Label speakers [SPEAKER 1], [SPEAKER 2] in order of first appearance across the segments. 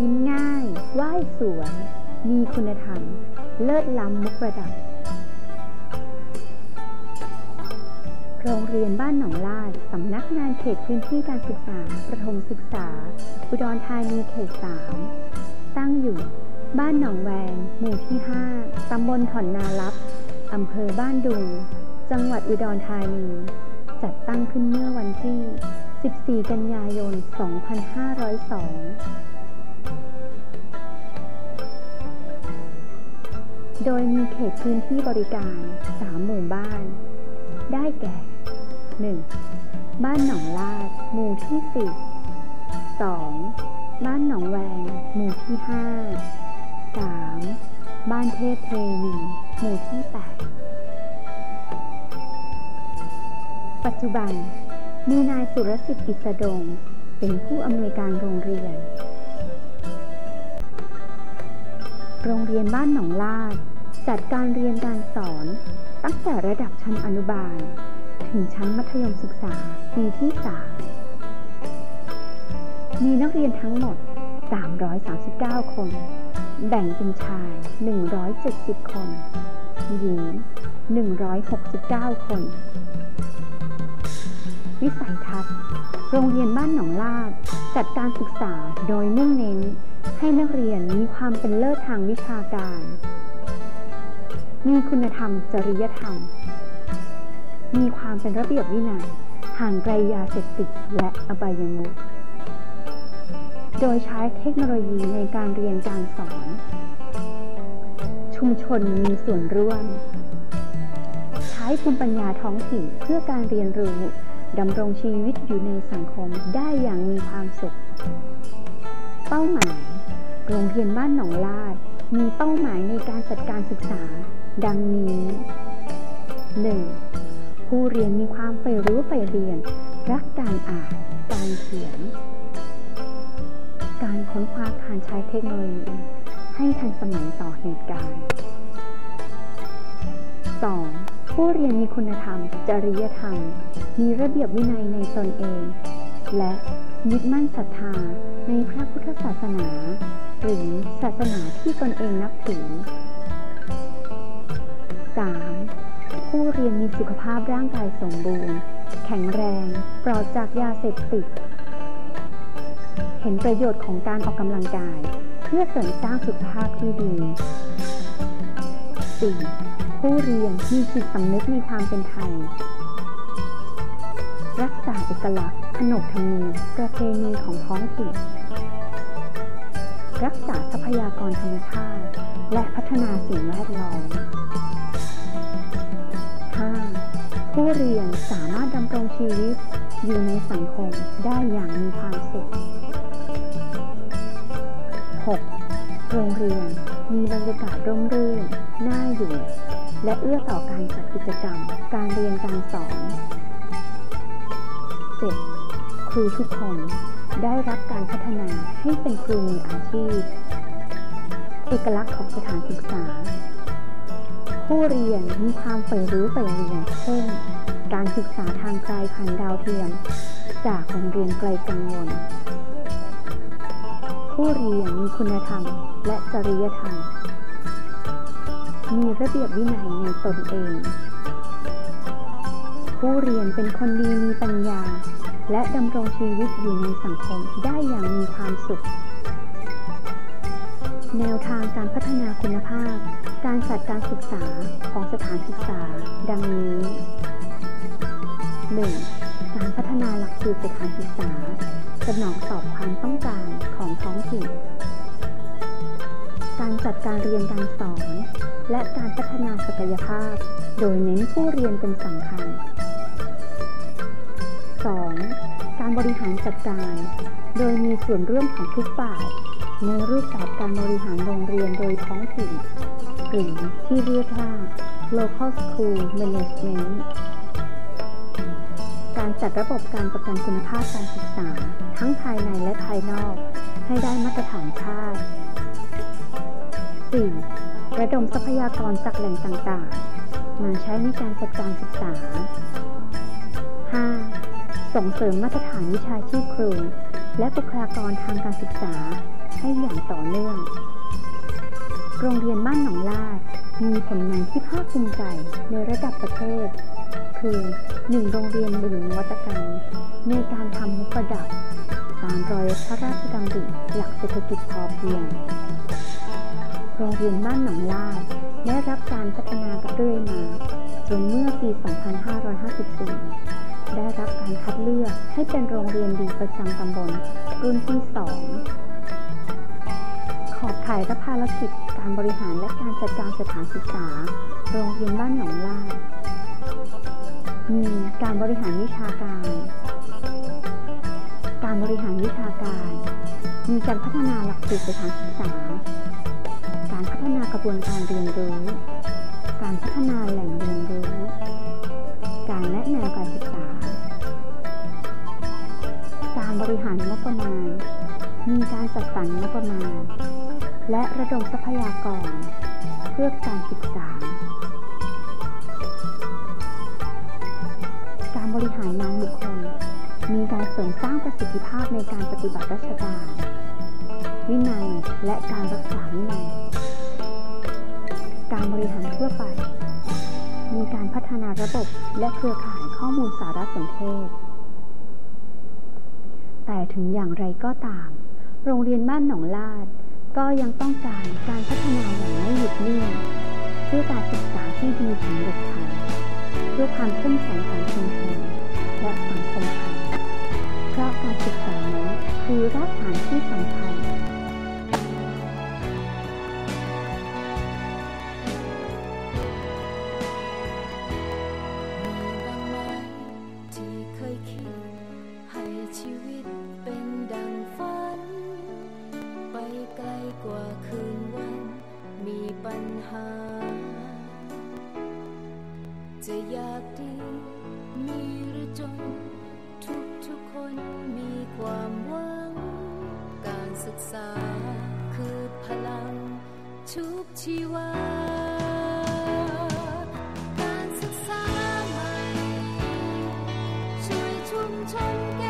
[SPEAKER 1] ยิ้มง่าย ไหว้สวย มีคุณธรรม เลิศล้ำมุกประดับ โรงเรียนบ้านหนองลาด สำนักงานเขตพื้นที่การศึกษา ประถมศึกษา อุดรธานีเขต3ตั้งอยู่ บ้านหนองแวง หมู่ที่ 5 ตำบลถอนนาลับ อำเภอบ้านดุง จังหวัดอุดรธานี จัดตั้งขึ้นเมื่อวันที่ 14 กันยายน 2502 โดยมีเขตพื้นที่บริการ 3 หมู่บ้าน ได้แก่ 1. บ้านหนองลาด หมู่ที่ 10 2. บ้านหนองแวง หมู่ที่ 5 3. บ้านเทพเทวี หมู่ที่ 8 ปัจจุบัน มีนายสุรสิทธิ์อิสดง เป็นผู้อำนวยการโรงเรียนโรงเรียนบ้านหนองลาด จัดการเรียนการสอน ตั้งแต่ระดับชั้นอนุบาล ถึงชั้นมัธยมศึกษาปีที่3มีนักเรียนทั้งหมด 339 คน แบ่งเป็นชาย 170 คน หญิง 169 คน วิสัยทัศน์ โรงเรียนบ้านหนองลาด จัดการศึกษาโดยมุ่งเน้น ให้นักเรียนมีความเป็นเลิศทางวิชาการ มีคุณธรรม จริยธรรม มีความเป็นระเบียบวินัยห่างไกลยาเสพติดและอบายมุขโดยใช้เทคโนโลยีในการเรียนการสอน ชุมชนมีส่วนร่วม ใช้ภูมิปัญญาท้องถิ่นเพื่อการเรียนรู้ดำรงชีวิตอยู่ในสังคมได้อย่างมีความสุข เป้าหมาย โรงเรียนบ้านหนองลาด มีเป้าหมายในการจัดการศึกษา ดังนี้ 1. ผู้เรียนมีความใฝ่รู้ใฝ่เรียน รักการอ่าน การเขียน การค้นคว้าการใช้เทคโนโลยีให้ทันสมัยต่อเหตุการณ์ 2. ผู้เรียนมีคุณธรรม จริยธรรม มีระเบียบวินัยในตนเอง และยึดมั่นศรัทธาในพระพุทธศาสนา หรือศาสนาที่ตนเองนับถือ เรียนมีสุขภาพร่างกายสมบูรณ์ แข็งแรง ปลอดจากยาเสพติด เห็นประโยชน์ของการออกกำลังกาย เพื่อเสริมสร้างสุขภาพที่ดี 4. ผู้เรียนมีจิตสำนึกในความเป็นไทย รักษาเอกลักษณ์ขนบธรรมเนียมประเพณีของท้องถิ่นรักษาทรัพยากรธรรมชาติ และพัฒนาสิ่งแวดล้อม ผู้เรียนสามารถดำรงชีวิตอยู่ในสังคมได้อย่างมีความสุข 6. โรงเรียนมีบรรยากาศร่มรื่น น่าอยู่ และเอื้อต่อการจัดกิจกรรม การเรียนการสอน 7. ครูทุกคนได้รับการพัฒนาให้เป็นครูมืออาชีพ เอกลักษณ์ของสถานศึกษา ผู้เรียนมีความใฝ่รู้ใฝ่เรียน เช่น การศึกษาทางไกลผ่านดาวเทียม จากโรงเรียนไกลกังวล ผู้เรียนมีคุณธรรมและจริยธรรม มีระเบียบวินัยในตนเอง ผู้เรียนเป็นคนดีมีปัญญา และดำรงชีวิตอยู่ในสังคมได้อย่างมีความสุข แนวทางการพัฒนาคุณภาพ การจัดการศึกษาของสถานศึกษา ดังนี้ 1. การพัฒนาหลักสูตรสถานศึกษา สนองตอบความต้องการของท้องถิ่น การจัดการเรียนการสอน และการพัฒนาศักยภาพ โดยเน้นผู้เรียนเป็นสำคัญ 2. การบริหารจัดการ โดยมีส่วนร่วมของทุกฝ่าย ในรูปแบบการบริหารโรงเรียนโดยท้องถิ่นหรือที่เรียกว่า local school management การจัดระบบการประกันคุณภาพการศึกษา ทั้งภายในและภายนอก ให้ได้มาตรฐานชาติ 4. ระดมทรัพยากรจากแหล่งต่างๆ มาใช้ในการจัดการศึกษา 5. ส่งเสริมมาตรฐานวิชาชีพครู และบุคลากรทางการศึกษา ให้อย่างต่อเนื่อง โรงเรียนบ้านหนองลาดมีผลงานที่ภาคภูมิใจในระดับประเทศ คือหนึ่งโรงเรียนหนึ่งวัตกรรม ในการทำมุกประดับ ตามรอยพระราชดำริหลักเศรษฐกิจพอเพียง โรงเรียนบ้านหนองลาดได้รับการพัฒนากันเรื่อยมา จนเมื่อปี 2554 ได้รับการคัดเลือกให้เป็นโรงเรียนดีประจำตำบลรุ่นที่สอง ข่ายและภารกิจการบริหารและการจัดการสถานศึกษา โรงเรียนบ้านหนองลาดมีการบริหารวิชาการ การบริหารวิชาการ มีการพัฒนาหลักสูตรสถานศึกษา การพัฒนากระบวนการเรียนรู้ การพัฒนาแหล่งเรียนรู้ การแนะแนวการศึกษา การบริหารงบประมาณ มีการจัดสรรงบประมาณ และระดมทรัพยากร เพื่อการศึกษา การบริหารงานบุคคล มีการเสริมสร้างประสิทธิภาพในการปฏิบัติราชการ วินัยและการรักษาวินัย การบริหารทั่วไป มีการพัฒนาระบบและเครือข่ายข้อมูลสารสนเทศ แต่ถึงอย่างไรก็ตาม โรงเรียนบ้านหนองลาด ก็ยังต้องการการพัฒนาอย่างไม่หยุดนิ่งเพื่อการศึกษาที่ดีของเด็กไทยเพื่อความเข้มแข็งของชุมชนและสังคมไทยเพราะการศึกษานั้นคือรากฐานที่สำคัญ
[SPEAKER 2] จะอยากดีมีหรือจน ทุกทุกคนมีความหวัง การศึกษาคือพลัง ชุบชีวาการศึกษาใหม่ ช่วยชุมชนแก้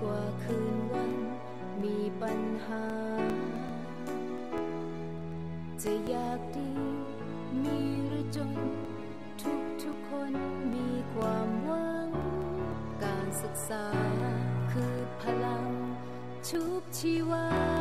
[SPEAKER 2] กว่าคืนวันมีปัญหา จะอยากดีมีหรือจน ทุกทุกคนมีความหวัง การศึกษาคือพลังชุบชีวา